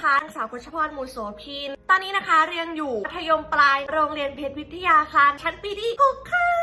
นะคะนางสาวกชพรมูโสพิน ตอนนี้นะคะเรียนอยู่มัธยมปลายโรงเรียนเพชรวิทยาคารชั้นปีที่6ค่ะ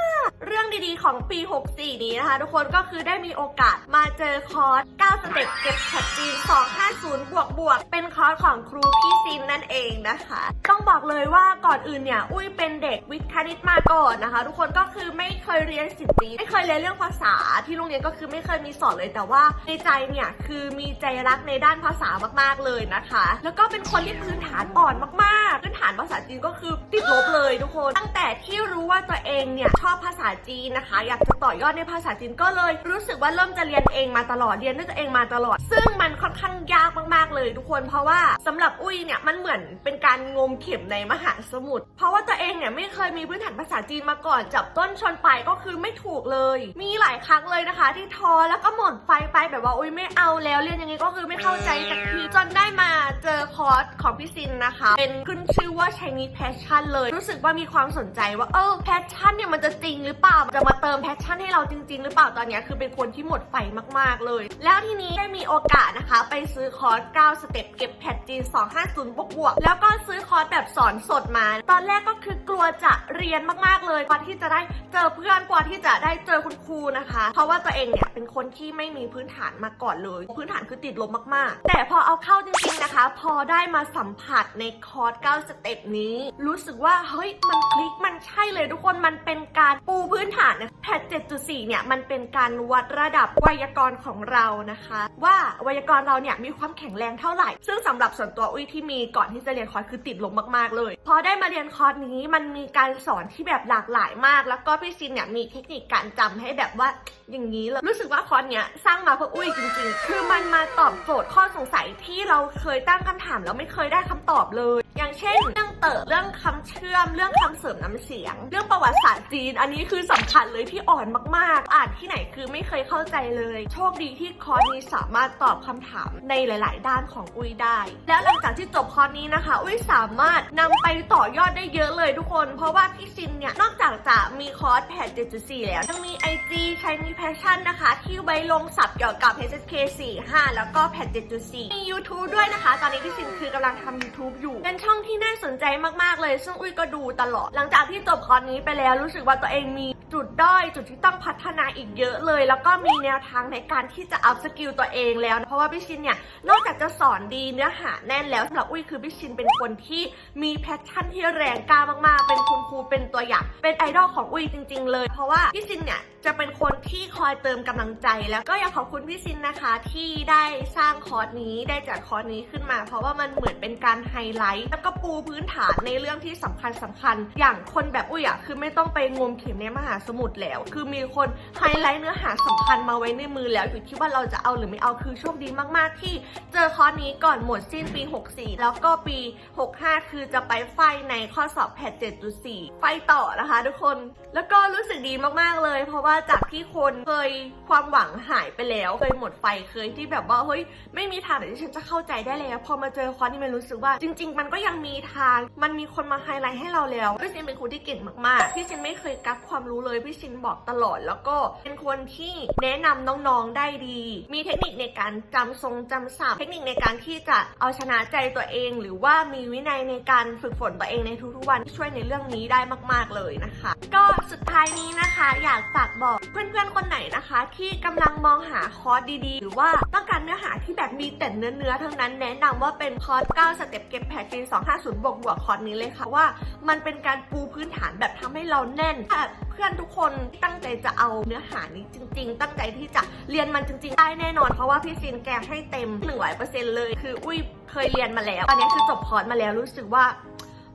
ของปี 64 นี้นะคะ ทุกคนก็คือได้มีโอกาสมาเจอคอร์ส 9 สเต็ปเก็บแพทจีน 250 บวกบวก เป็นคอร์สของครูพี่ซินนั่นเองนะคะ ต้องบอกเลยว่าก่อนอื่นเนี่ย อุ้ยเป็นเด็กวิทย์คณิตมาก่อนนะคะ ทุกคนก็คือไม่เคยเรียนสิบปีไม่เคยเรียนเรื่องภาษาที่โรงเรียนก็คือไม่เคยมีสอนเลยแต่ว่าในใจเนี่ยคือมีใจรักในด้านภาษามากๆเลยนะคะ แล้วก็เป็นคนที่พื้นฐานอ่อนมากๆานภาษาจีนก็คือติดลบเลยทุกคน ตั้งแต่ที่รู้ว่าตัวเองเนี่ยชอบภาษาจีนนะคะ อยากจะต่อยอดในภาษาจีนก็เลย รู้สึกว่าเริ่มจะเรียนเองมาตลอดเรียนด้วยตัวเองมาตลอด ซึ่งมันค่อนข้างยากมากๆเลยทุกคน เพราะว่าสำหรับอุ้ยเนี่ยมันเหมือนเป็นการงมเข็มในมหาสมุทรเพราะว่าตัว องเนี่ยไม่เคยมีพื้นฐานภาษาจีนมาก่อน จับต้นชนปลายก็คือไม่ถูกเลย มีหลายครั้งเลยนะคะ ที่ท้อแล้วก็หมดไฟไปแบบว่าอุ้ยไม่เอาแล้วเรียนยังไงก็คือไม่เข้าใจสักทีจนได้มาเจอคอร์สของพี่ซินนะคะ เป็นขึ้นชื่อว่า Chinese Passion เลย รู้สึกว่ามีความสนใจว่าเออ passion เนี่ยมันจะจริงหรือเปล่าจะมาเติม passion ให้เราจริง ๆ หรือเปล่าตอนนี้คือเป็นคนที่หมดไฟมากๆเลย แล้วทีนี้ได้มีโอกาสนะคะ ไปซื้อคอร์ส 9 สเต็ปเก็บแพทจีน 250 บวกบวกๆแล้วก็ซื้อคอร์สแบบสอนสดมา ตอนแรกก็คือกลัวจะเรียนมากๆเลยกว่าที่จะได้เจอเพื่อนกว่าที่จะได้เจอคุณครูนะคะ เพราะว่าตัวเองเนี่ยเป็นคนที่ไม่มีพื้นฐานมาก่อนเลย พื้นฐานคือติดลบมากๆ แต่พอเอาเข้าจริงๆนะคะ พอได้มาสัมผัสในคอร์ส9สเต็ปนี้ รู้สึกว่าเฮ้ยมันคลิกมันใช่เลยทุกคนมันเป็นการปูพื้นฐานนะแพท7.4 เนี่ยมันเป็นการวัดระดับไวยากรณ์ของเรานะคะ ว่าไวยากรณ์เราเนี่ยมีความแข็งแรงเท่าไหร่ ซึ่งสำหรับส่วนตัวอุ้ยที่มีก่อนที่จะเรียนคอร์สคือติดลบมากๆเลย พอได้มาเรียนคอร์สนี้มันมีการสอนที่แบบหลากหลายมาก แล้วก็พี่ซินเนี่ยมีเทคนิคการจำให้แบบว่าอย่างนี้เลยรู้สึกว่าคอนเนี้ยสร้างมาเพื่ออุ้ยจริง ๆ คือมันมาตอบโจทย์ข้อสงสัยที่เราเคยตั้งคำถามแล้วไม่เคยได้คำตอบเลย เช่น เรื่องเติรเรื่องคำเชื่อม เรื่องคำเสริมน้ำเสียง เรื่องประวัติศาสตร์จีน อันนี้คือสำคัญเลยที่อ่อนมากๆ อ่านที่ไหนคือไม่เคยเข้าใจเลย โชคดีที่คอร์สนี้สามารถตอบคำถามในหลาย ๆ ด้านของอุ้ยได้ แล้วหลังจากที่จบคอร์สนี้นะคะ อุ้ยสามารถนำไปต่อยอดได้เยอะเลยทุกคน เพราะว่าพี่ซินเนี่ยนอกจากจะมีคอร์สแพท7.4 แล้วยังมี IG ใช้มี Passion นะคะ ที่ไว้ลงศัพท์เกี่ยวกับ HSK 45แล้วก็แพท7.4 มี YouTube ด้วยนะคะ ตอนนี้พี่ซินคือกำลังทำ YouTube อยู่เป็นช่องที่น่าสนใจมากๆเลย ซึ่งอุ้ยก็ดูตลอด หลังจากที่จบคอร์สนี้ไปแล้วรู้สึกว่าตัวเองมีจุดด้อยจุดที่ต้องพัฒนาอีกเยอะเลย แล้วก็มีแนวทางในการที่จะอัพสกิลตัวเองแล้ว เพราะว่าพี่ชินเนี่ยนอกจากจะสอนดีเนื้อหาแน่นแล้วสำหรับอุ้ยคือพี่ชินเป็นคนที่มีแพชชั่นที่แรงกล้ามากๆ เป็นคุณครูเป็นตัวอย่างเป็นไอดอลของอุ้ยจริง ๆ เลย เพราะว่าพี่ชินเนี่ย จะเป็นคนที่คอยเติมกำลังใจแล้วก็อยากขอบคุณพี่ซินนะคะที่ได้สร้างคอร์สนี้ได้จัดคอร์สนี้ขึ้นมา เพราะว่ามันเหมือนเป็นการไฮไลท์แล้วก็ปูพื้นฐานในเรื่องที่สำคัญสำคัญ อย่างคนแบบอุ้ยอะคือไม่ต้องไปงมเข็มในมหาสมุทรแล้ว คือมีคนไฮไลท์เนื้อหาสำคัญมาไว้ในมือแล้วอยู่ที่ว่าเราจะเอาหรือไม่เอาคือโชคดีมากๆ ที่เจอคอร์สนี้ก่อนหมดสิ้นปี 64 แล้วก็ปี 65 คือจะไปไฟในข้อสอบแพท7.4 ไฟต่อนะคะ ทุกคน แล้วก็รู้สึกดีมากๆเลย เพราะว่าจากที่คนเคยความหวังหายไปแล้วเคยหมดไฟเคยที่แบบว่าเฮ้ยไม่มีทางที่ฉันจะเข้าใจได้แล้ว พอมาเจอคอร์สนี้มันรู้สึกว่า จริง ๆ มันก็ยังมีทาง มันมีคนมาไฮไลท์ให้เราแล้วพี่ซินเป็นครูที่เก่งมากๆพี่ซินไม่เคยกักความรู้เลยพี่ซินบอกตลอด แล้วก็เป็นคนที่แนะนำน้องๆได้ดี มีเทคนิคในการจำทรงจำศัพท์เทคนิคในการที่จะเอาชนะใจตัวเอง หรือว่ามีวินัยในการฝึกฝนตัวเองในทุกๆวันที่ช่วยในเรื่องนี้ได้มาก ๆเลยนะคะ ก็สุดท้ายนี้นะคะ อยากฝากบอกเพื่อนๆคนไหนนะคะ ที่กำลังมองหาคอร์สดีๆ หรือว่าต้องการเนื้อหาที่แบบมีแต่เนื้อๆทั้งนั้นแนะนำว่าเป็นคอร์ส 9 สเต็ปเก็บแพทจีน250 บวกบวกคอร์สนี้เลยค่ะว่า มันเป็นการปูพื้นฐานแบบทำให้เราแน่นถ้าเพื่อนทุกคนที่ตั้งใจจะเอาเนื้อหานี้จริง ๆ ตั้งใจที่จะเรียนมันจริงๆ ได้แน่นอน เพราะว่าพี่ซินแกให้เต็ม100%เลย คืออุ้ยเคยเรียนมาแล้ว ตอนนี้คือจบคอร์สมาแล้วรู้สึกว่า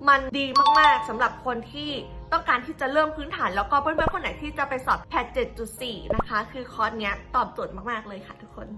มันดีมากๆสำหรับคนที่ต้องการที่จะเริ่มพื้นฐานแล้วก็เพื่อนๆคนไหนที่จะไปสอบแพท7.4 นะคะ คือคอร์สเนี้ยตอบโจทย์มากๆเลยค่ะทุกคน